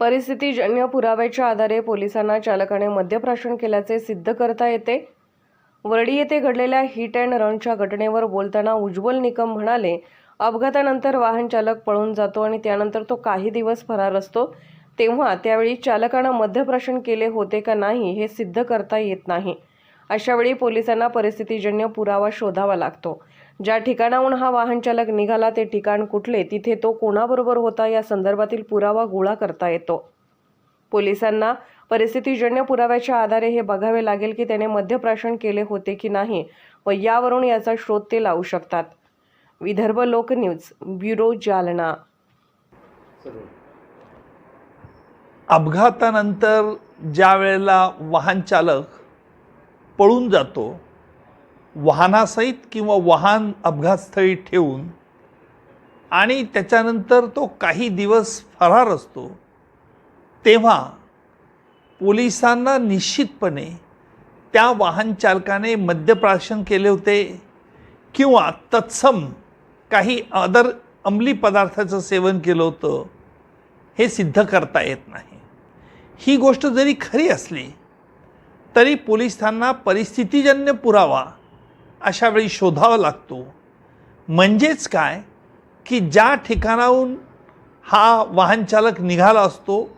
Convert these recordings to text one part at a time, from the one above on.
परिस्थितीजन्य पुराव्याच्या आधारे पोलिसांना चालकाने मद्यप्राशन केल्याचे सिद्ध करता येते. वरडी येथे घडलेल्या हिट अँड रनच्या घटनेवर बोलताना उज्ज्वल निकम म्हणाले अपघातानंतर वाहन चालक पळून जातो आणि त्यानंतर तो काही दिवस फरार असतो. तेव्हा त्यावेळी चालकानं मद्यप्राशन केले होते का नाही हे सिद्ध करता येत नाही. अशावेळी पोलिसांना परिस्थितीजन्य पुरावा शोधावा लागतो. ज्या ठिकाणाहून हा वाहन चालक निघाला ते ठिकाण कुठले तिथे तो कोणाबरोबर होता या संदर्भातील पुरावा गोळा करता येतो. पोलिसांना परिस्थितीजन्य पुराव्याच्या आधारे हे बघावे लागेल की त्याने मद्यप्राशन केले होते की नाही व यावरून याचा शोध ते लावू शकतात. विदर्भ लोक न्यूज ब्युरो जालना. अपघातानंतर ज्या वेळेला वाहन चालक पळून जातो वाहनासहित किंवा वाहन अपघातस्थळी ठेवून आणि त्याच्यानंतर तो काही दिवस फरार असतो तेव्हा पोलिसांना निश्चितपणे त्या वाहन चालकाने मद्यप्राशन केले होते किंवा तत्सम काही अदर अंमली पदार्थाचं सेवन केलं होतं हे सिद्ध करता येत नाही. ही गोष्ट जरी खरी असली तरी पोलिसांना परिस्थितीजन्य पुरावा अशा वेळी शोधावा लागतो. म्हणजेच काय? की ज्या ठिकाणाहून हा वाहनचालक निघाला असतो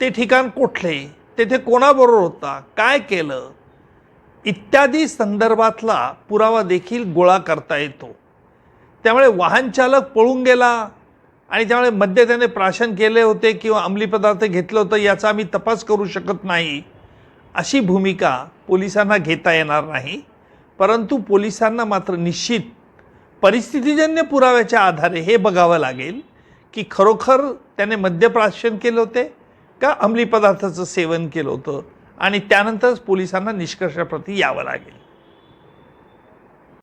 ते ठिकाण कुठले? तेथे कोणाबरोबर होता? काय केलं? इत्यादी संदर्भातला पुरावा देखील गोळा करता येतो. त्यामुळे वाहनचालक पळून गेला आणि त्यामुळे मद्य त्याने प्राशन केले होते किंवा अंमली पदार्थ घेतलं होतं याचा आम्ही तपास करू शकत नाही. अशी भूमिका पोलिसांना घेता येणार नाही परंतु पोलिसांना मात्र निश्चित परिस्थितीजन्य पुराव्याच्या आधारे हे बघावं लागेल की खरोखर त्याने मद्यप्राशन केलं होते का अंमली पदार्थाचं सेवन केलं होतं आणि त्यानंतरच पोलिसांना निष्कर्षाप्रती यावं लागेल.